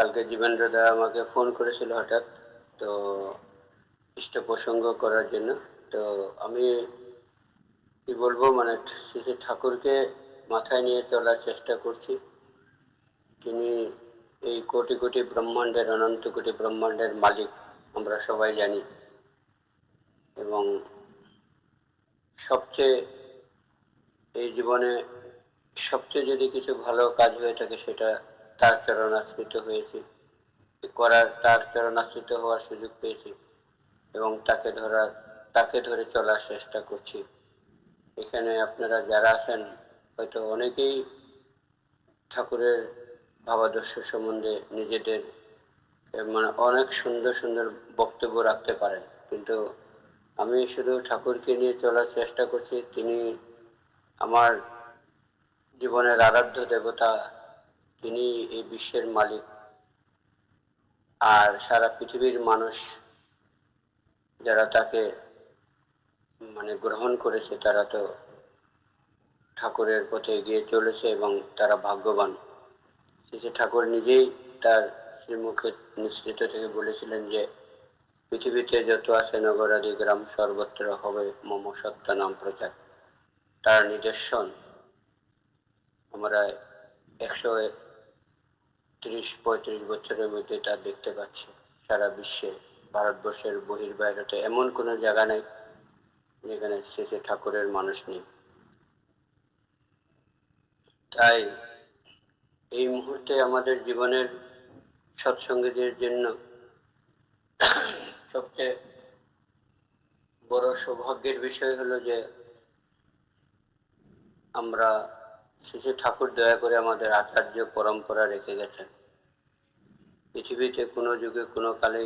কালকে জীবেন্দ্র দা আমাকে ফোন করেছিল হঠাৎ, তো ইষ্ট প্রসঙ্গ করার জন্য। তো আমি কি বলব মানে শ্রী ঠাকুরকে মাথায় নিয়ে চলার চেষ্টা করছি। তিনি এই কোটি কোটি ব্রহ্মাণ্ডের, অনন্ত কোটি ব্রহ্মাণ্ডের মালিক, আমরা সবাই জানি। এবং সবচেয়ে এই জীবনে সবচেয়ে যদি কিছু ভালো কাজ হয়ে থাকে, সেটা তার চরণাশ্রিত হয়েছি। করার তার চরণাশ্রিত হওয়ার সুযোগ পেয়েছি এবং তাকে ধরার, তাকে ধরে চলার চেষ্টা করছি। এখানে আপনারা যারা আছেন, হয়তো অনেকেই ঠাকুরের ভাবাদর্শ সম্বন্ধে নিজেদের মানে অনেক সুন্দর সুন্দর বক্তব্য রাখতে পারেন। কিন্তু আমি শুধু ঠাকুরকে নিয়ে চলার চেষ্টা করছি, তিনি আমার জীবনের আরাধ্য দেবতা তিনি এই বিশ্বের মালিক। আর সারা পৃথিবীর মানুষ যারা তাকে মানে গ্রহণ করেছে, তারা তো ঠাকুরের পথে এগিয়ে চলেছে এবং তারা ভাগ্যবান। শ্রী ঠাকুর নিজেই তার শ্রীমুখে নিঃসৃত থেকে বলেছিলেন যে, পৃথিবীতে যত আছে নগরাদি গ্রাম, সর্বত্র হবে মম সত্য নাম প্রচার। তার নিদর্শন। আমরা একশো তিরিশ পঁয়ত্রিশ বছরের মধ্যে তা দেখতে পাচ্ছি। সারা বিশ্বে, ভারতবর্ষের বহির বাইরেতে এমন কোনো জায়গা নেই যেখানে শেষে ঠাকুরের মানুষ নেই। তাই এই মুহূর্তে আমাদের জীবনের সৎসঙ্গীদের জন্য সবচেয়ে বড় সৌভাগ্যের বিষয় হলো যে আমরা শ্রী ঠাকুর দয়া করে আমাদের আচার্য পরম্পরা রেখে গেছেন। পৃথিবীতে কোনো যুগে কোনো কালে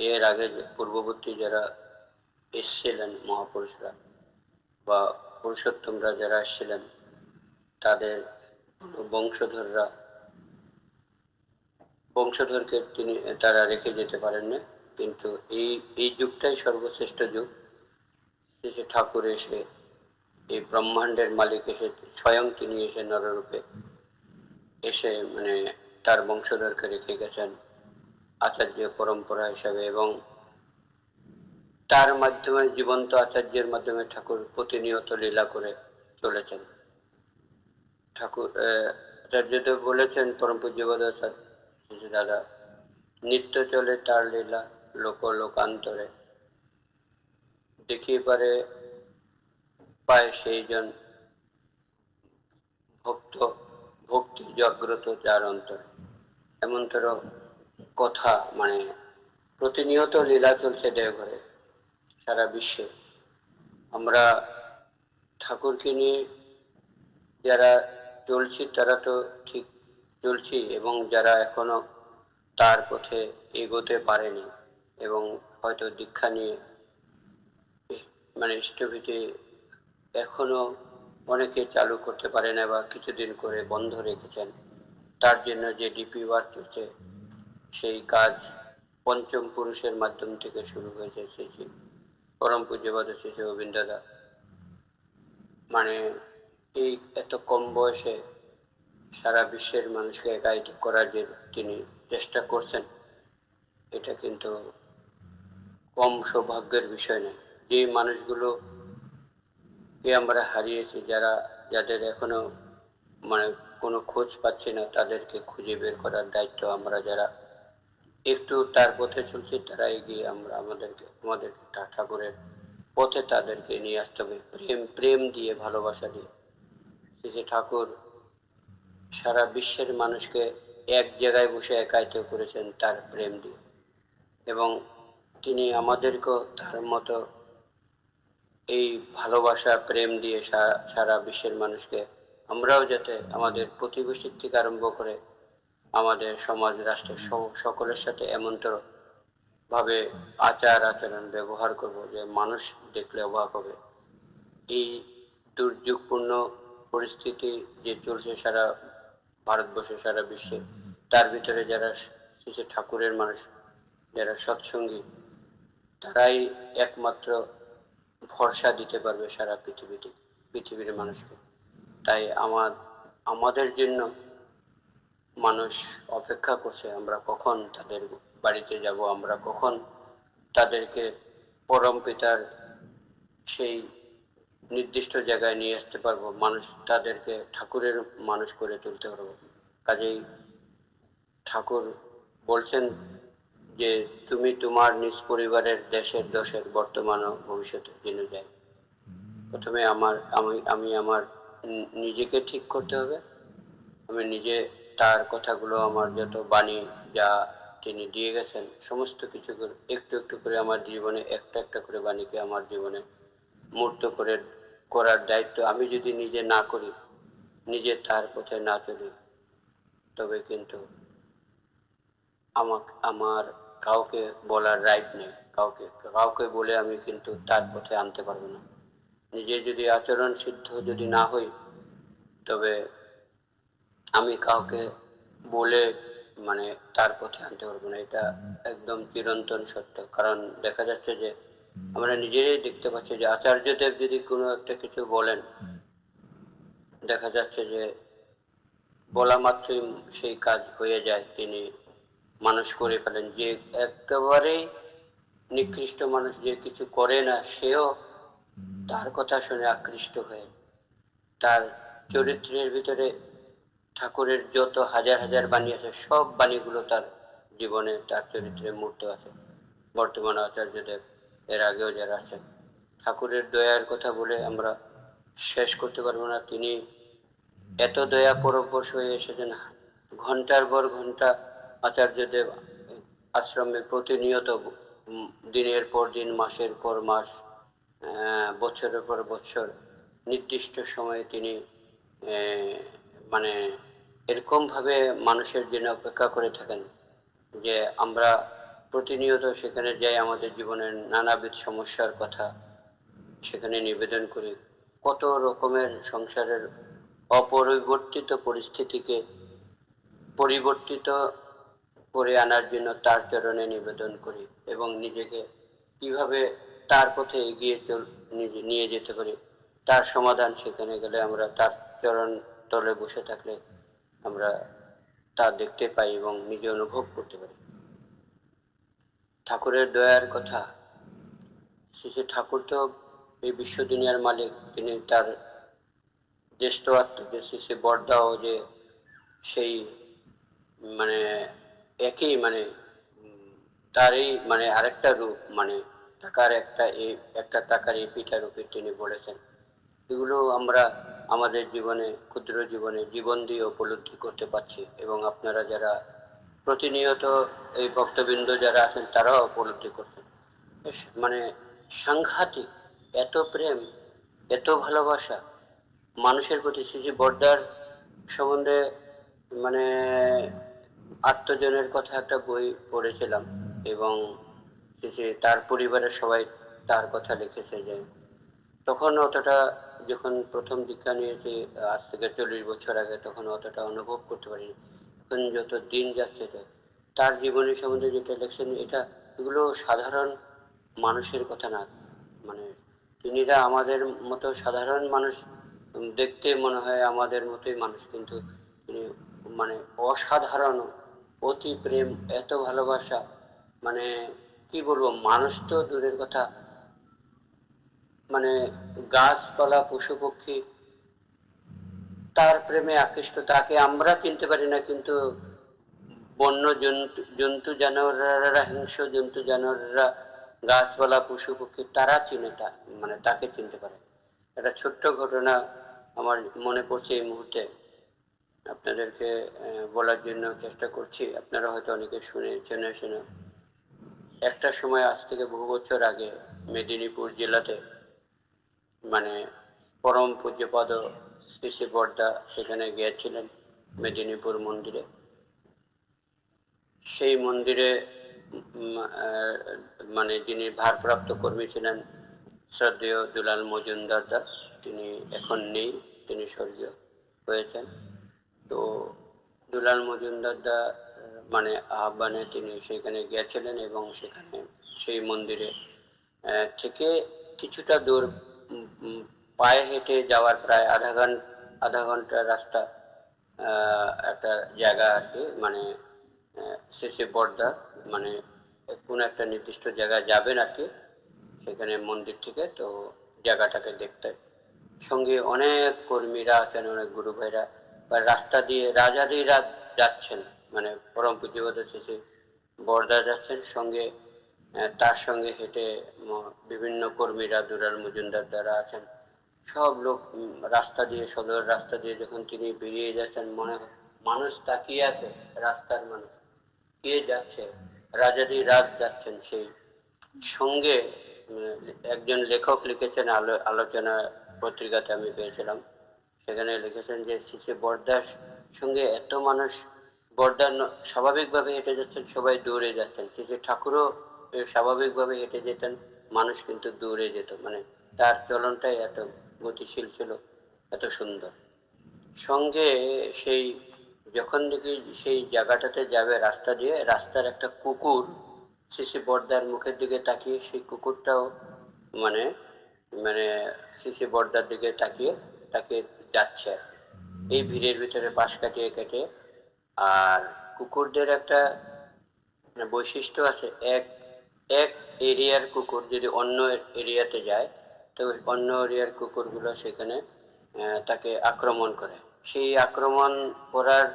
এর আগে পূর্ববর্তী যারা এসছিলেন মহাপুরুষরা বা পুরুষোত্তমরা যারা এসছিলেন, তাদের বংশধররা, বংশধরকে তিনি, তারা রেখে যেতে পারেন না কিন্তু এই এই যুগটাই সর্বশ্রেষ্ঠ যুগ। শ্রী ঠাকুর এসে এই ব্রহ্মাণ্ডের মালিক এসে স্বয়ং তিনি এসে নররূপে এসে মানে তার বংশধরকে রেখে গেছেন আচার্য পরম্পরা হিসাবে এবং তার মাধ্যমে জীবন্ত আচার্যের মাধ্যমে ঠাকুর প্রতিনিয়ত লীলা করে চলেছেন। ঠাকুর আচার্যদেব বলেছেন, পরম পূজ্যবাদ দাদা, নিত্য চলে তার লীলা, লোক, লোকান্তরে। দেখিয়ে পারে পায় সেই জন ভক্ত, ভক্তি জাগ্রত যার অন্তরে। এমনতর কথা মানে প্রতিনিয়ত লীলা চলছে দেওঘরে, সারা বিশ্বে। আমরা ঠাকুরকে নিয়ে যারা চলছি, তারা তো ঠিক চলছি এবং যারা এখনও তার পথে এগোতে পারেনি এবং হয়তো দীক্ষা নিয়ে মানে ইষ্টভীতি এখনও অনেকে চালু করতে পারে না বা কিছুদিন করে বন্ধ রেখেছেন। তার জন্য যে ডিপি ওয়ার্ক চলছে, সেই কাজ পঞ্চম পুরুষের মাধ্যম থেকে শুরু হয়েছে সেই পরম পূজ্যবাদ শ্রী গোবিন্দদা। মানে এই এত কম বয়সে সারা বিশ্বের মানুষকে একায়িত করার যে তিনি চেষ্টা করছেন, এটা কিন্তু কম সৌভাগ্যের বিষয় নয়। যে মানুষগুলো কে আমরা হারিয়েছি যারা, যাদের এখনও মানে কোনো খোঁজ পাচ্ছি না, তাদেরকে খুঁজে বের করার দায়িত্ব আমরা যারা। একটু তার পথে চলছি, তারা এগিয়ে আমরা আমাদেরকে আমাদেরকে ঠাকুরের পথে তাদেরকে নিয়ে আসতে হবে। প্রেম প্রেম দিয়ে, ভালোবাসা দিয়ে। শ্রী ঠাকুর সারা বিশ্বের মানুষকে এক জায়গায় বসে একায়িত করেছেন তার প্রেম দিয়ে। এবং তিনি আমাদেরকেও তার মতো এই ভালোবাসা, প্রেম দিয়ে সারা বিশ্বের মানুষকে আমরাও যাতে আমাদের প্রতিবেশীর থেকে আরম্ভ করে আমাদের সমাজ, রাষ্ট্রের সকলের সাথে এমনতর ভাবে আচার আচরণ ব্যবহার করব যে মানুষ দেখলে অবাক হবে। এই দুর্যোগপূর্ণ পরিস্থিতি যে চলছে সারা ভারতবর্ষে, সারা বিশ্বে, তার ভিতরে যারা ঠাকুরের মানুষ, যারা সৎসঙ্গী, তারাই একমাত্র ভরসা দিতে পারবে সারা পৃথিবীতে পৃথিবীর মানুষকে। তাই আমার, আমাদের জন্য মানুষ অপেক্ষা করছে, আমরা কখন তাদের বাড়িতে যাব, আমরা কখন তাদেরকে পরম পিতার সেই নির্দিষ্ট জায়গায় নিয়ে আসতে পারব, মানুষ তাদেরকে ঠাকুরের মানুষ করে তুলতে পারব। কাজেই ঠাকুর বলছেন যে তুমি তোমার নিজ পরিবারের দেশের দশের বর্তমান ও ভবিষ্যতে জেনে যায় প্রথমে আমার, আমি আমি আমার নিজেকে ঠিক করতে হবে। আমি নিজে তার কথাগুলো আমার যত বাণী যা তিনি দিয়ে গেছেন, সমস্ত কিছু করে, একটু একটু করে আমার জীবনে, একটা একটা করে বাণীকে আমার জীবনে মূর্ত করে করার দায়িত্ব আমি যদি নিজে না করি, নিজে তার পথে না চলি, তবে কিন্তু আমাকে, আমার কাউকে বলার রাইট নেই, কাউকে কাউকে বলে আমি কিন্তু তার পথে আনতে পারব না। নিজে যদি আচরণ সিদ্ধ যদি না হই, তবে আমি কাউকে বলে মানে তার পথে আনতে পারব না। এটা একদম চিরন্তন সত্য। কারণ দেখা যাচ্ছে যে আমরা নিজেরাই দেখতে পাচ্ছি যে আচার্যদেব যদি কোনো একটা কিছু বলেন, দেখা যাচ্ছে যে বলা মাত্রই সেই কাজ হয়ে যায়। তিনি মানুষ করে ফেলেন। যে একেবারেই নিকৃষ্ট মানুষ যে কিছু করে না সেও তার কথা শুনে আকৃষ্ট হয়ে তার চরিত্রের ভিতরে ঠাকুরের যত হাজার হাজার বাণী আছে সব বাণীগুলো তার জীবনে তার চরিত্রে মূর্ত আছে। বর্তমান আচার্যদেব এর আগেও যারা আছেন ঠাকুরের দয়ার কথা বলে আমরা শেষ করতে পারব না। তিনি এত দয়া পরবশ হয়ে এসেছেন ঘণ্টার পর ঘণ্টা আচার্যদেব আশ্রমে প্রতিনিয়ত দিনের পর দিন, মাসের পর মাস বছরের পর বছর নির্দিষ্ট সময়ে তিনি মানে এরকম ভাবে মানুষের জন্য অপেক্ষা করে থাকেন যে আমরা প্রতিনিয়ত সেখানে যাই, আমাদের জীবনের নানাবিধ সমস্যার কথা সেখানে নিবেদন করি। কত রকমের সংসারের অপরিবর্তিত পরিস্থিতিকে পরিবর্তিত করে আনার জন্য তার চরণে নিবেদন করি এবং নিজেকে কীভাবে তার পথে এগিয়ে চল নিয়ে যেতে পারি, তার সমাধান সেখানে গেলে আমরা তার চরণ তলে বসে থাকলে আমরা তা দেখতে পাই এবং নিজে অনুভব করতে পারি। ঠাকুরের দয়ার কথা, শ্রী ঠাকুর তো এই বিশ্ব দুনিয়ার মালিক, তিনি তার জ্যেষ্ঠ আত্মা যে শ্রী শ্রী বরদাও যে সেই মানে একই মানে তারই মানে আরেকটা রূপ মানে টাকার একটা এই একটা টাকার এই পিঠা রূপে তিনি বলেছেন। এগুলো আমরা আমাদের জীবনে, ক্ষুদ্র জীবনে, জীবন দিয়ে উপলব্ধি করতে পারছি এবং আপনারা যারা প্রতিনিয়ত এই ভক্তবৃন্দ যারা আছেন, তারাও উপলব্ধি করছেন। মানে সাংঘাতিক এত প্রেম, এত ভালোবাসা, মানুষের প্রতি শ্রী বর্দার সম্বন্ধে মানে আত্মজনের কথা একটা বই পড়েছিলাম এবং শ্রী তার পরিবারের সবাই তার কথা লিখেছে যে তখন অতটা যখন প্রথম দীক্ষা নিয়েছি, আজ থেকে চল্লিশ বছর আগে, তখন অতটা অনুভব করতে পারিনি। এখন যত দিন যাচ্ছে, তো তার জীবনী সম্বন্ধে যেটা লিখছেন, এটা এগুলো সাধারণ মানুষের কথা না। মানে তিনিরা আমাদের মতো সাধারণ মানুষ দেখতে মনে হয় আমাদের মতোই মানুষ, কিন্তু তিনি মানে অসাধারণ অতি প্রেম, এত ভালোবাসা মানে কি বলব, মানুষ তো দূরের কথা। মানে গাছপালা পশু পক্ষী তার প্রেমে আকৃষ্ট, তাকে আমরা চিনতে পারি না, কিন্তু বন্য জন্তু জন্তু জানোয়াররা, হিংস্র জন্তু জানোয়াররা, গাছপালা পশু পক্ষী তারা চিনে তা মানে তাকে চিনতে পারে। একটা ছোট্ট ঘটনা আমার মনে পড়ছে এই মুহূর্তে। আপনাদেরকে বলার জন্য চেষ্টা করছি। আপনারা হয়তো অনেকে শুনে, চেনে শুনে। একটা সময় আজ থেকে বহু বছর আগে মেদিনীপুর জেলাতে মানে পরম পূজ্যপদ শ্রী বর্দা সেখানে গিয়েছিলেন মেদিনীপুর মন্দিরে। সেই মন্দিরে মানে যিনি ভারপ্রাপ্ত কর্মী ছিলেন শ্রদ্ধেয় দুলাল মজুমদার দাস, তিনি এখন নেই, তিনি স্বর্গীয় হয়েছেন। তো দুলাল মজুমদার দা মানে আহ্বানে তিনি সেখানে গিয়েছিলেন এবং সেখানে সেই মন্দিরে থেকে কিছুটা দূর পায়ে হেঁটে যাওয়ার প্রায় আধা ঘণ্টা আধা ঘণ্টার রাস্তা একটা জায়গা আর কি মানে শেষে বর্দা মানে কোন একটা নির্দিষ্ট জায়গায় যাবেন আর কি, সেখানে মন্দির থেকে, তো জায়গাটাকে দেখতে। সঙ্গে অনেক কর্মীরা আছেন, অনেক গুরু ভাইরা রাস্তা দিয়ে, রাজাদিরা যাচ্ছেন মানে পরম পুঁজিবদ্ধ শেষে বর্দা যাচ্ছেন, সঙ্গে তার সঙ্গে হেঁটে বিভিন্ন কর্মীরা, দুরাল মজুমদার যারা আছেন, সব লোক রাস্তা দিয়ে, সদর রাস্তা দিয়ে যখন তিনি বেরিয়ে যাচ্ছেন, মনে মানুষ তাকিয়ে আছে, রাস্তার মানুষ। কে যাচ্ছে? রাজাদি রাত যাচ্ছেন সেই সঙ্গে একজন লেখক লিখেছেন, আলো, আলোচনা পত্রিকাতে আমি পেয়েছিলাম। সেখানে লিখেছেন যে, শিশে বরদাস সঙ্গে এত মানুষ বরদার স্বাভাবিকভাবে হেঁটে যাচ্ছেন, সবাই দৌড়ে যাচ্ছেন। শিশে ঠাকুরও স্বাভাবিকভাবে হেঁটে যেতেন, মানুষ কিন্তু দৌড়ে যেত। মানে তার চলনটাই এত গতিশীল ছিল, এত সুন্দর। সঙ্গে সেই, যখন দেখি সেই জায়গাটাতে যাবে রাস্তা দিয়ে, রাস্তার একটা কুকুর শিশি বর্দার মুখের দিকে তাকিয়ে, সেই কুকুরটাও মানে মানে শিশি বর্দার দিকে তাকিয়ে তাকিয়ে যাচ্ছে আর কি। এই ভিড়ের ভিতরে পাশ কাটিয়ে কেটে আর কুকুরদের একটা মানে বৈশিষ্ট্য আছে এক এক এরিয়ার কুকুর যদি অন্য এরিয়াতে যায় তো অন্য এরিয়ার কুকুরগুলো সেখানে তাকে আক্রমণ করে সেই আক্রমণ করার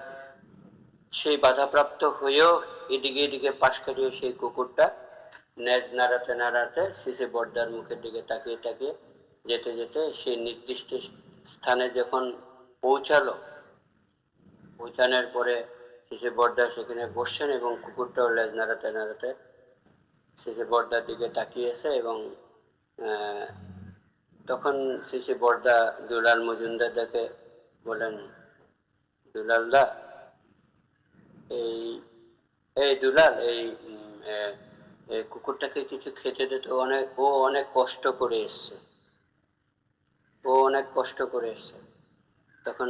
সেই বাধাপ্রাপ্ত হয়েও এদিকে এদিকে পাশ কাটিয়ে সেই কুকুরটা ন্যাজ নাড়াতে নাড়াতে শিশে বর্দার মুখের দিকে তাকিয়ে তাকিয়ে যেতে যেতে সেই নির্দিষ্ট স্থানে যখন পৌঁছালো, পৌঁছানোর পরে শিশু বর্দা সেখানে বসছেন এবং কুকুরটাও লেজ নাড়াতে নাড়াতে শিশু বর্দার দিকে তাকিয়েছে এবং তখন শিশু বর্দা দুলাল মজুমদার দেখে বলেন দুলাল দা, এই এই দুলাল, এই কুকুরটাকে কিছু খেতে দিতে অনেক, ও অনেক কষ্ট করে এসছে। ও অনেক কষ্ট করে এসছে। তখন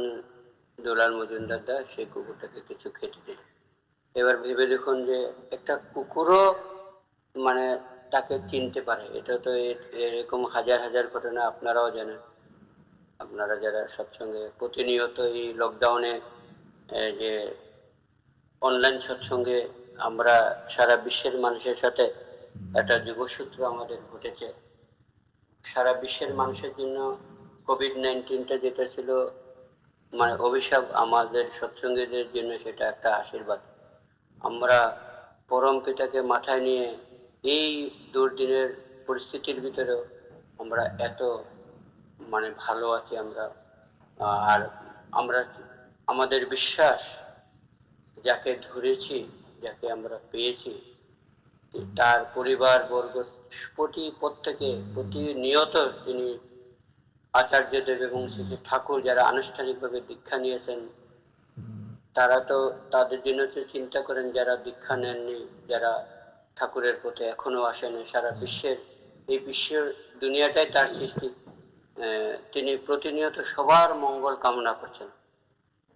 দুলাল মজুমদার দা সেই কুকুরটাকে কিছু খেতে দিল। এবার ভেবে দেখুন যে একটা কুকুরও মানে তাকে চিনতে পারে। এটা তো এরকম হাজার হাজার ঘটনা আপনারাও জানেন। আপনারা যারা সৎসঙ্গে প্রতিনিয়ত এই লকডাউনে যে অনলাইন সৎসঙ্গে আমরা সারা বিশ্বের মানুষের সাথে একটা যুগসূত্র আমাদের ঘটেছে। সারা বিশ্বের মানুষের জন্য কোভিড নাইন্টিনটা যেটা ছিল মানে অভিশাপ আমাদের সৎসঙ্গীদের জন্য সেটা একটা আশীর্বাদ। আমরা পরম পিতাকে মাথায় নিয়ে এই দুর্দিনের পরিস্থিতির ভিতরেও আমরা এত মানে ভালো আছি আমরা। আর আমরা আমাদের বিশ্বাস যাকে ধরেছি, যাকে আমরা পেয়েছি, তার পরিবার বর্গ প্রতি প্রত্যেকে প্রতিনিয়ত তিনি আচার্যদেব এবং শ্রী ঠাকুর যারা আনুষ্ঠানিকভাবে দীক্ষা নিয়েছেন, তারা তো তাদের জন্য তো চিন্তা করেন যারা দীক্ষা নেননি, যারা ঠাকুরের পথে এখনও আসেনি সারা বিশ্বের এই বিশ্বের দুনিয়াটাই তার সৃষ্টি। তিনি প্রতিনিয়ত সবার মঙ্গল কামনা করছেন।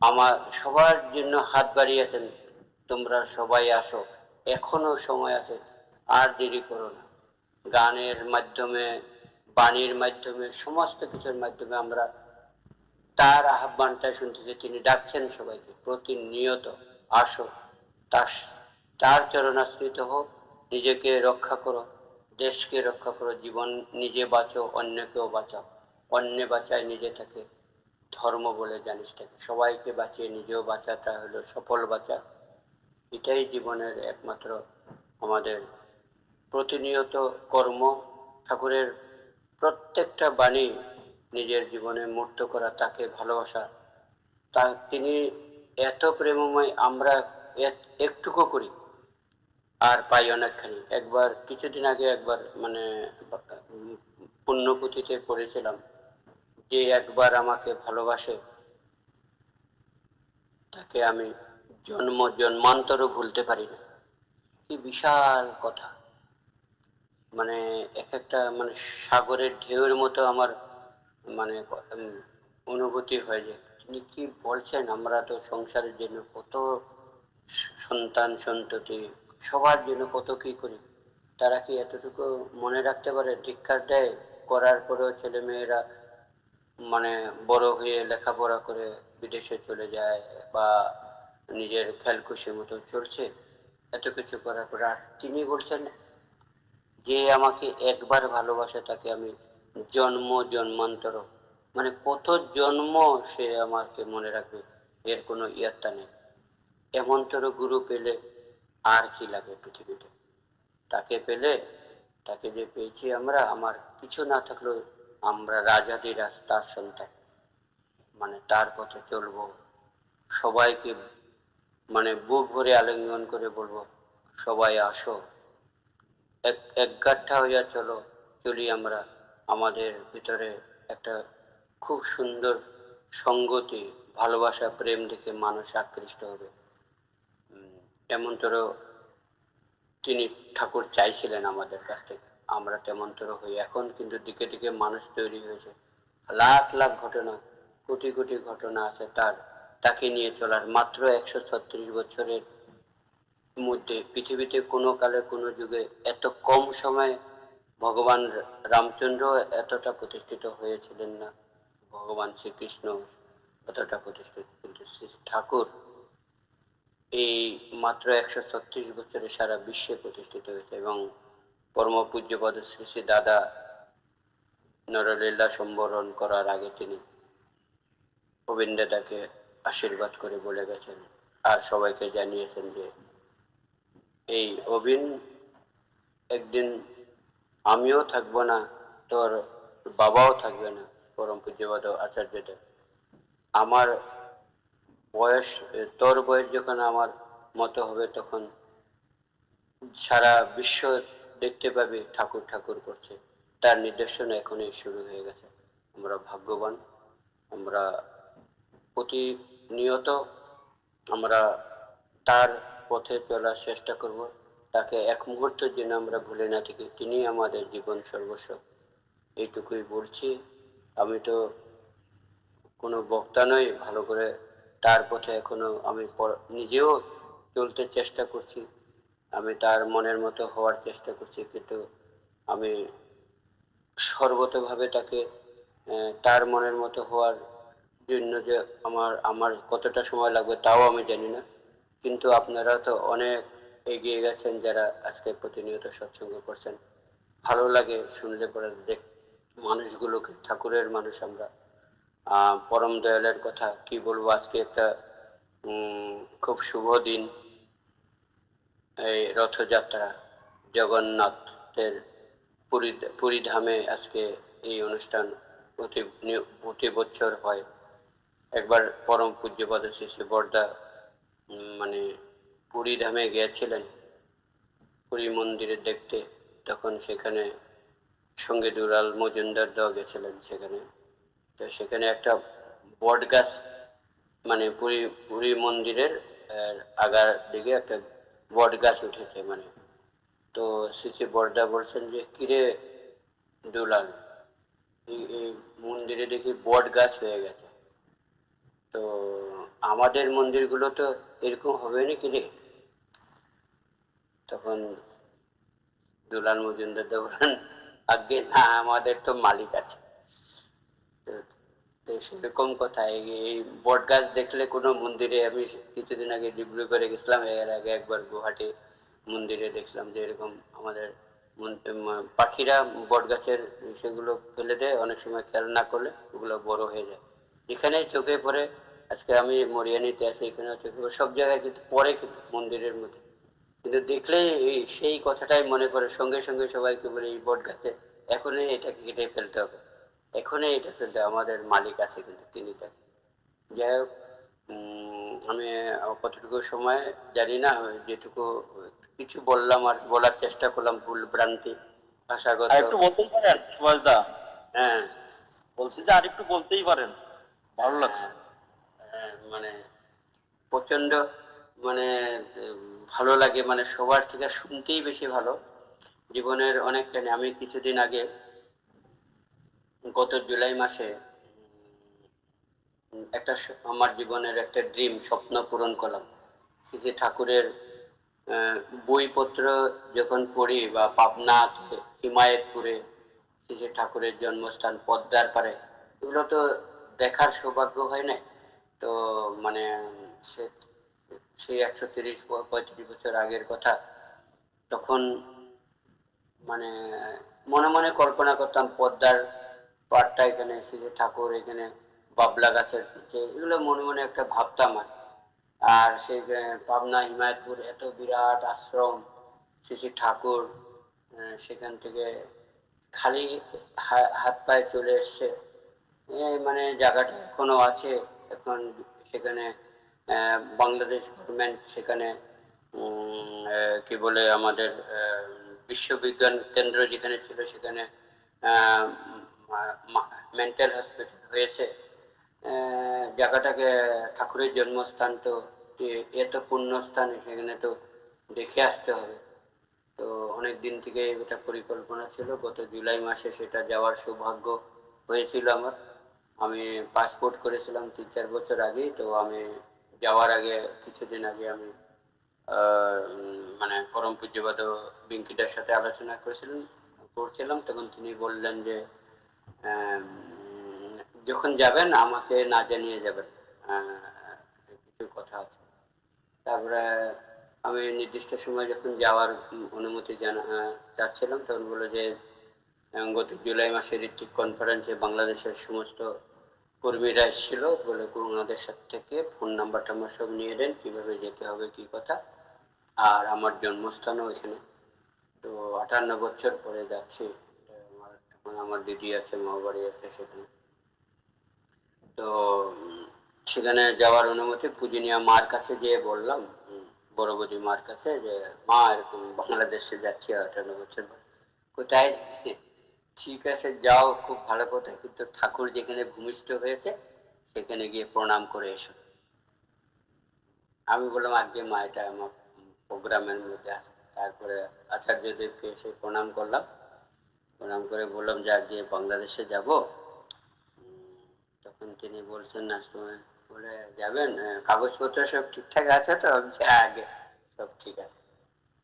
আমার সবার জন্য হাত বাড়িয়েছেন, তোমরা সবাই আসো, এখনও সময় আছে, আর দেরি করো না। গানের মাধ্যমে বাণীর মাধ্যমে, সমস্ত কিছুর মাধ্যমে আমরা তার আহ্বানটা শুনতেছি তিনি ডাকছেন সবাইকে, প্রতিনিয়ত আসো তার তার চরণাশ্রিত হোক, নিজেকে রক্ষা করো, দেশকে রক্ষা করো, জীবন নিজে বাঁচো, অন্যকেও বাঁচাও। অন্য বাঁচায় নিজে থাকে ধর্ম বলে জানিস থাকে সবাইকে বাঁচিয়ে নিজেও বাঁচাটা হলো সফল বাঁচা। এটাই জীবনের একমাত্র আমাদের প্রতিনিয়ত কর্ম। ঠাকুরের প্রত্যেকটা বাণী নিজের জীবনে মূর্ত করা, তাকে ভালোবাসা। তা তিনি এত প্রেমময়, আমরা একটুকু করি আর পাই অনেকখানি। একবার, কিছুদিন আগে একবার মানে পুণ্যপুঁথিতে পড়েছিলাম যে একবার আমাকে ভালোবাসে, তাকে আমি জন্ম, জন্মান্তরও ভুলতে পারি না। কি বিশাল কথা। মানে এক একটা মানে সাগরের ঢেউয়ের মতো আমার মানে অনুভূতি হয়ে যায়। তিনি কি বলছেন আমরা তো সংসারের জন্য কত সন্তান সন্ততি, সবার জন্য কত কি করি? তারা কি এতটুকু মনে রাখতে পারে ধিক্ষার দেয়? করার পরেও ছেলে মেয়েরা মানে বড় হয়ে লেখাপড়া করে বিদেশে চলে যায় বা নিজের খেয়াল মতো চলছে? এত কিছু করার পর আর তিনি বলছেন যে আমাকে একবার ভালোবাসে তাকে আমি জন্ম, জন্মান্তর মানে কত জন্ম সে আমাকে মনে রাখবে, এর কোনো ইয়াত্তা নেই। এমনতর গুরু পেলে আর কি লাগে পৃথিবীতে? তাকে পেলে, তাকে যে পেয়েছি আমরা, আমার কিছু না থাকলেও আমরা রাজাদিরাজ তার সন্তান। মানে তার পথে চলবো, সবাইকে মানে বুক ভরে আলিঙ্গন করে বলব, সবাই আসো। এক একগাঠা হইয়া চলো চলি আমরা আমাদের ভিতরে একটা খুব সুন্দর সঙ্গতি ভালোবাসা প্রেম দেখে মানুষ আকৃষ্ট হবে। উম, এমনতর তিনি ঠাকুর চাইছিলেন আমাদের কাছ থেকে। আমরা তেমনতর হই। এখন কিন্তু দিকে দিকে মানুষ তৈরি হয়েছে। লাখ লাখ ঘটনা কোটি কোটি ঘটনা আছে তার তাকে নিয়ে চলার। মাত্র একশো ছত্রিশ বছরের মধ্যে, পৃথিবীতে কোনো কালে কোনো যুগে এত কম সময়ে ভগবান রামচন্দ্র এতটা প্রতিষ্ঠিত হয়েছিলেন না। ভগবান শ্রীকৃষ্ণ এতটা প্রতিষ্ঠিত কিন্তু শ্রী ঠাকুর এই মাত্র একশো ছত্রিশ বছরে সারা বিশ্বে প্রতিষ্ঠিত হয়েছে এবং পরম পূজ্যপদ শ্রী শ্রী দাদা নরলীলা সম্বরণ করার আগে তিনি গোবিন্দাদাকে আশীর্বাদ করে বলে গেছেন আর সবাইকে জানিয়েছেন যে এই অবিন একদিন আমিও থাকব না, তোর বাবাও থাকবে না, পরম পূজ্যবাদ আচার্যদেব আমার বয়স, তোর বয়স যখন আমার মতো হবে তখন সারা বিশ্ব দেখতে পাবে ঠাকুর ঠাকুর করছে। তার নিদর্শন এখনই শুরু হয়ে গেছে। আমরা ভাগ্যবান, আমরা প্রতিনিয়ত আমরা তার পথে চলার চেষ্টা করব। তাকে এক মুহূর্তের জন্য আমরা ভুলে না থাকি। তিনি আমাদের জীবন সর্বস্ব। এইটুকুই বলছি। আমি তো কোনো বক্তা নই, ভালো করে তার পথে এখনও আমি নিজেও চলতে চেষ্টা করছি। আমি তার মনের মতো হওয়ার চেষ্টা করছি, কিন্তু আমি সর্বতভাবে তাকে তার মনের মতো হওয়ার জন্য যে আমার আমার কতটা সময় লাগবে তাও আমি জানি না। কিন্তু আপনারা তো অনেক এগিয়ে গেছেন যারা আজকে প্রতিনিয়ত সৎসঙ্গ করছেন। ভালো লাগে শুনলে পরে দেখ, মানুষগুলোকে, ঠাকুরের মানুষ আমরা। পরম দয়ালের কথা কি বলব? আজকে একটা খুব শুভ দিন। এই রথযাত্রা, জগন্নাথের পুরী পুরী ধামে আজকে এই অনুষ্ঠান প্রতি প্রতি বছর হয়। একবার পরম পূজ্যপদ শ্রী শ্রী বর্দা মানে পুরী ধামে গিয়েছিলেন, পুরী মন্দিরে দেখতে, তখন সেখানে সঙ্গে দুলাল মজুমদার দাও গেছিলেন সেখানে। তো সেখানে একটা বট গাছ মানে পুরী পুরী মন্দিরের আগার দিকে একটা বট গাছ উঠেছে মানে। তো শ্রী বর্দা বলছেন যে, কিরে দুলাল এই মন্দিরে দেখি বট গাছ হয়ে গেছে। তো আমাদের মন্দিরগুলো তো এরকম হবে নাকি রে? তখন দুলাল মজুমদার বলেন আগে না, আমাদের তো মালিক আছে। তো- সেরকম কথা, এই বট গাছ দেখলে কোনো মন্দিরে আমি কিছুদিন আগে ডিব্রুগড়ে গেছিলাম, এর আগে একবার গুয়াহাটি মন্দিরে দেখছিলাম যে এরকম আমাদের পাখিরা বট গাছের সেগুলো ফেলে দেয়, অনেক সময় খেয়াল না করলে ওগুলো বড় হয়ে যায়। যেখানে চোখে পড়ে আজকে আমি মরিয়ানিতে আছি এখানে পড়ে সব জায়গায় কিন্তু পড়ে কিন্তু মন্দিরের মধ্যে। কিন্তু দেখলেই সেই কথাটাই মনে পড়ে সঙ্গে সঙ্গে সবাইকে বলে এই বট গাছে এখনই এটাকে কেটে ফেলতে হবে। এখনই এটা ফেলতে। আমাদের মালিক আছে কিন্তু তিনি তাকে যাই হোক আমি কতটুকু সময় জানি না যেটুকু কিছু বললাম আর বলার চেষ্টা করলাম ভুল ভ্রান্তি ভাষাগত। একটু বলতেই পারেন সুভাষ দা হ্যাঁ। বলছি যে আর একটু বলতেই পারেন ভালো লাগছে। মানে প্রচণ্ড মানে ভালো লাগে। মানে সবার থেকে শুনতেই বেশি ভালো। জীবনের অনেকখানি। আমি কিছুদিন আগে, গত জুলাই মাসে একটা আমার জীবনের একটা ড্রিম, স্বপ্ন পূরণ করলাম। শ্রী ঠাকুরের বইপত্র যখন পড়ি বা পাবনাতে, হিমায়তপুরে, শ্রী শ্রী ঠাকুরের জন্মস্থান পদ্মার পারে এগুলো তো দেখার সৌভাগ্য হয় না তো মানে সে সেই একশো তিরিশ পঁয়ত্রিশ বছর আগের কথা। তখন মানে মনে মনে কল্পনা করতাম পদ্মার পাড়টা এখানে এসেছে, ঠাকুর এখানে বাবলা গাছের নিচে, এগুলো মনে মনে একটা ভাবতাম আর। আর সেই পাবনা হিমায়তপুর এত বিরাট আশ্রম শ্রী শ্রী ঠাকুর সেখান থেকে খালি হাত পায়ে চলে এসছে। মানে জায়গাটা এখনও আছে। এখন সেখানে বাংলাদেশ গভর্নমেন্ট সেখানে কি বলে আমাদের বিশ্ববিজ্ঞান কেন্দ্র যেখানে ছিল সেখানে মেন্টাল হসপিটাল হয়েছে। জায়গাটাকে ঠাকুরের জন্মস্থান তো, এ- পূর্ণ পুণ্যস্থান, সেখানে তো দেখে আসতে হবে। তো অনেক দিন থেকে এটা পরিকল্পনা ছিল, গত জুলাই মাসে সেটা যাওয়ার সৌভাগ্য হয়েছিল আমার। আমি পাসপোর্ট করেছিলাম তিন চার বছর আগেই, তো আমি যাওয়ার আগে, কিছুদিন আগে আমি মানে পরম পূজ্যপাদ বিঙ্কিটার সাথে আলোচনা করেছিলাম, করছিলাম। তখন তিনি বললেন যে যখন যাবেন, আমাকে না জানিয়ে যাবেন। কিছু কথা আছে। তারপরে আমি নির্দিষ্ট সময় যখন যাওয়ার অনুমতি জানা চাচ্ছিলাম, তখন বলল যে গত জুলাই মাসের ঋত্বিক কনফারেন্সে বাংলাদেশের সমস্ত কর্মীরা এসেছিল। বলে ওনাদের সাথে থেকে ফোন নাম্বারটা আমার সব নিয়ে দেন কীভাবে যেতে হবে, কি কথা। আর আমার জন্মস্থানও এখানে। তো আটান্ন বছর পরে যাচ্ছি। আমার এখন আমার দিদি আছে, মা বাড়ি আছে সেখানে। তো সেখানে যাওয়ার অনুমতি পূজনীয় মার কাছে গিয়ে বললাম বড় বৌদি মার কাছে যে, মা, এরকম বাংলাদেশে যাচ্ছি আটান্ন বছর পর। কোথায়? ঠিক আছে, যাও, খুব ভালো কথা কিন্তু ঠাকুর যেখানে ভূমিষ্ঠ হয়েছে, সেখানে গিয়ে প্রণাম করে এসো। আমি বললাম আজকে মা, এটা আমার প্রোগ্রামের মধ্যে আছে। তারপরে আচার্যদেবকে এসে প্রণাম করলাম। প্রণাম করে বললাম, যে আজকে বাংলাদেশে যাব। তখন তিনি বলছেন, না, সময় বলে যাবেন? কাগজপত্র সব ঠিকঠাক আছে তো? আমি হ্যাঁ আগে সব ঠিক আছে।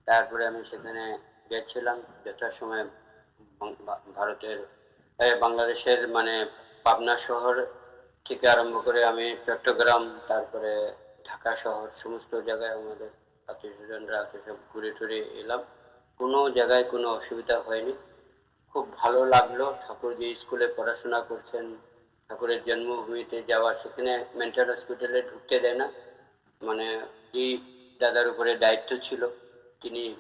তারপরে আমি সেখানে গেছিলাম। যথার সময় বাং- বা- ভারতের বাংলাদেশের মানে পাবনা শহর থেকে আরম্ভ করে আমি চট্টগ্রাম, তারপরে ঢাকা শহর, সমস্ত জায়গায় আমাদের আত্মীয় স্বজনরা আছে, সব ঘুরে টুরে এলাম। কোনো জায়গায় কোনো অসুবিধা হয়নি। খুব ভালো লাগল। ঠাকুর যে স্কুলে পড়াশোনা করছেন। ঠাকুরের জন্মভূমিতে যাওয়ার সেখানে মেন্টাল হসপিটালে ঢুকতে দেয় না। মানে যেই দাদার উপরে দায়িত্ব ছিল। তিনি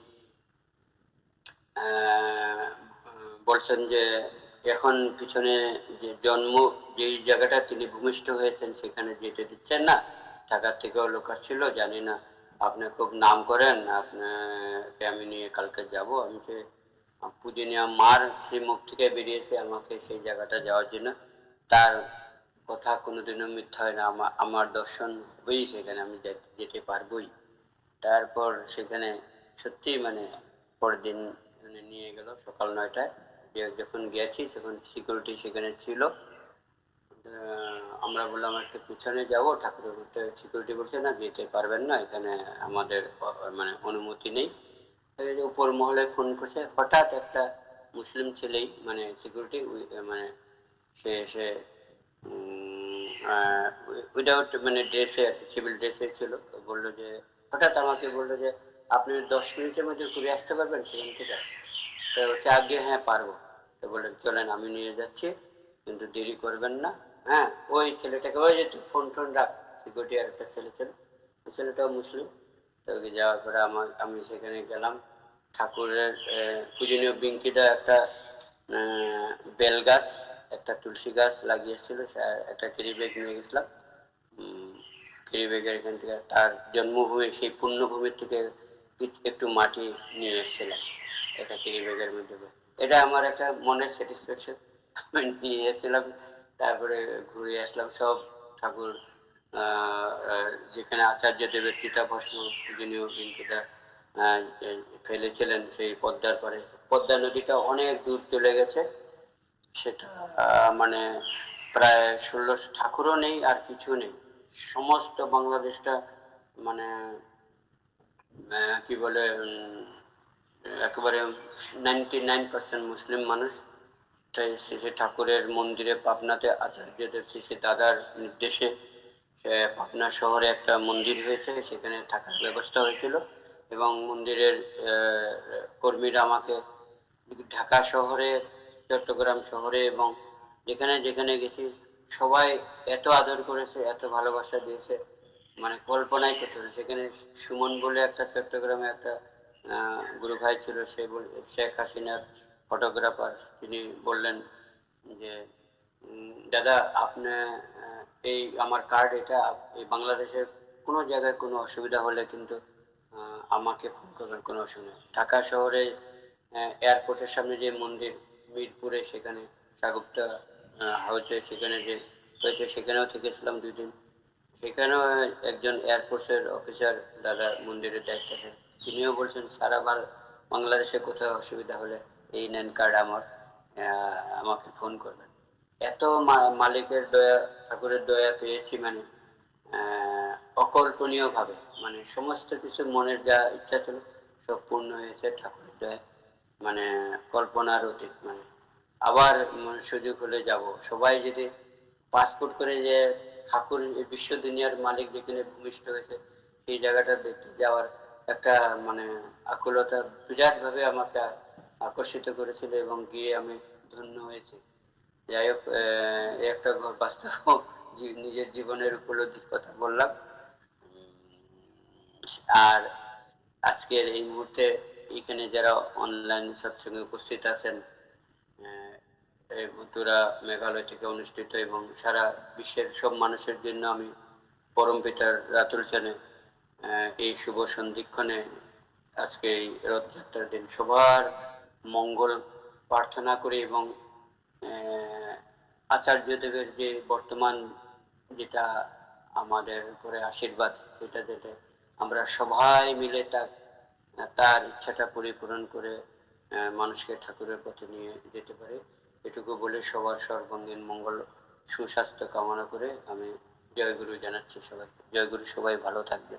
বলছেন যে এখন পিছনে যে জন্ম, যেই জায়গাটা তিনি ভূমিষ্ঠ হয়েছেন সেখানে যেতে দিচ্ছেন না। ঢাকার থেকেও লোক আসছিল, জানি না আপনি খুব নাম করেন, আপনাকে আমি নিয়ে কালকে যাব। আমি সে পূজনীয় মার সেই মুখ থেকে বেরিয়েছে, আমাকে সেই জায়গাটা যাওয়ার জন্য। তার কথা কোনোদিনও মিথ্যা হয় না। আমার আমার দর্শন হবেই, সেখানে আমি যেতে- পারবই। তারপর সেখানে সত্যি মানে পরের দিন মানে নিয়ে গেল সকাল নয়টায়। যখন গেছি, তখন সিকিউরিটি সেখানে ছিল। আমরা বললাম একটু পিছনে যাব। ঠাকুরের ঘুরতে সিকিউরিটি বলছে, না, যেতে পারবেন না, এখানে আমাদের মানে অনুমতি নেই। উপর মহলে ফোন করছে, হঠাৎ একটা মুসলিম ছেলেই মানে সিকিউরিটি মানে সে এসে উইদাউট মানে ড্রেসে সিভিল ড্রেসে ছিল। বলল যে, হঠাৎ আমাকে বলল যে, আপনি দশ মিনিটের মধ্যে ঘুরে আসতে পারবেন সেখান থেকে? তো বলছে, আগে হ্যাঁ পারব। তো বললেন চলেন, আমি নিয়ে যাচ্ছি, কিন্তু দেরি করবেন না। হ্যাঁ ওই ছেলেটাকে, ওই যে তুই ফোন টোন রাখ সিকিউরিটি আর একটা ছেলে ছিল, ওই ছেলেটাও মুসলিম। তো ওকে যাওয়ার পরে আমার, আমি সেখানে গেলাম। ঠাকুরের পূজনীয় বিঙ্কিটা একটা বেল গাছ, একটা তুলসী গাছ লাগিয়েছিল একটা ক্যারি ব্যাগ নিয়ে গেছিলাম। ক্যারি ব্যাগের এখান থেকে তার জন্মভূমি, সেই পুণ্যভূমির থেকে একটু মাটি নিয়ে এসেছিলাম এটা ক্যারি ব্যাগের মধ্যে এটা আমার একটা মনের স্যাটিসফ্যাকশন নিয়ে এসেছিলাম, তারপরে ঘুরে আসলাম সব ঠাকুর যেখানে আচার্য দেবের চিতাভস্ম পূজনীয় বিন্দুটা ফেলেছিলেন সেই পদ্মার পরে পদ্মা নদীটা অনেক দূর চলে গেছে। সেটা মানে প্রায় ষোলোশো, ঠাকুরও নেই আর কিছু নেই। সমস্ত বাংলাদেশটা মানে কি বলে একেবারে নাইনটি নাইন পার্সেন্ট মুসলিম মানুষ তাই শ্রী ঠাকুরের মন্দিরে পাবনাতে আচার্যদের শ্রী দাদার নির্দেশে, সে পাটনা শহরে একটা মন্দির হয়েছে, সেখানে থাকার ব্যবস্থা হয়েছিল এবং মন্দিরের কর্মীরা আমাকে ঢাকা শহরে, চট্টগ্রাম শহরে এবং যেখানে যেখানে গেছি সবাই এত আদর করেছে, এত ভালোবাসা দিয়েছে। মানে কল্পনাই করতে পারে সেখানে সুমন বলে একটা চট্টগ্রামে একটা গুরু ভাই ছিল, সে বল- শেখ হাসিনার ফটোগ্রাফার তিনি বললেন যে দাদা, আপনি এই আমার কার্ড এটা, এই বাংলাদেশের কোনো জায়গায় কোনো অসুবিধা হলে কিন্তু আমাকে ফোন করবেন, কোনো অসুবিধা। ঢাকা শহরে এয়ারপোর্টের সামনে যে মন্দির, মিরপুরে সেখানে সাগুপ্তা হাউসে সেখানে যে, হয়েছে, সেখানেও থেকেছিলাম দুই দিন সেখানেও একজন এয়ারফোর্সের অফিসার দাদা মন্দিরের দায়িত্ব আছেন। তিনিও বলছেন, সারা বাংলাদেশে কোথাও অসুবিধা হলে এই নেন কার্ড আমার আমাকে ফোন করবেন। এত মালিকের দয়া, ঠাকুরের দয়া পেয়েছি মানে অকল্পনীয়ভাবে। মানে সমস্ত কিছু মনের যা ইচ্ছা ছিল সব পূর্ণ হয়েছে ঠাকুরের দয়া মানে কল্পনার অতীত মানে। আবার মানে সুযোগ হলে যাব। সবাই যদি পাসপোর্ট করে যে ঠাকুর বিশ্ব দুনিয়ার মালিক যেখানে ভূমিষ্ঠ হয়েছে, সেই জায়গাটা দেখতে যাওয়ার একটা মানে আকুলতা বিরাট ভাবে আমাকে আকর্ষিত করেছিল এবং গিয়ে আমি ধন্য হয়েছি। যাই হোক একটা বাস্তব নিজের জীবনের উপলব্ধির কথা বললাম। আর আজকের এই মুহূর্তে এখানে যারা অনলাইন সৎসঙ্গে উপস্থিত আছেন এই উত্তরা মেঘালয় থেকে অনুষ্ঠিত এবং সারা বিশ্বের সব মানুষের জন্য আমি পরম পিতার রাতুল চানে এই শুভ সন্ধিক্ষণে আজকে এই রথযাত্রার দিন সবার মঙ্গল প্রার্থনা করি এবং আচার্যদেবের যে বর্তমান যেটা আমাদের উপরে আশীর্বাদ, সেটা যাতে আমরা সবাই মিলে তার তার ইচ্ছাটা পরিপূরণ করে মানুষকে ঠাকুরের পথে নিয়ে যেতে পারে। এটুকু বলে সবার সর্বাঙ্গীন মঙ্গল, সুস্বাস্থ্য কামনা করে আমি জয়গুরু জানাচ্ছি সবাই জয়গুরু সবাই ভালো থাকবে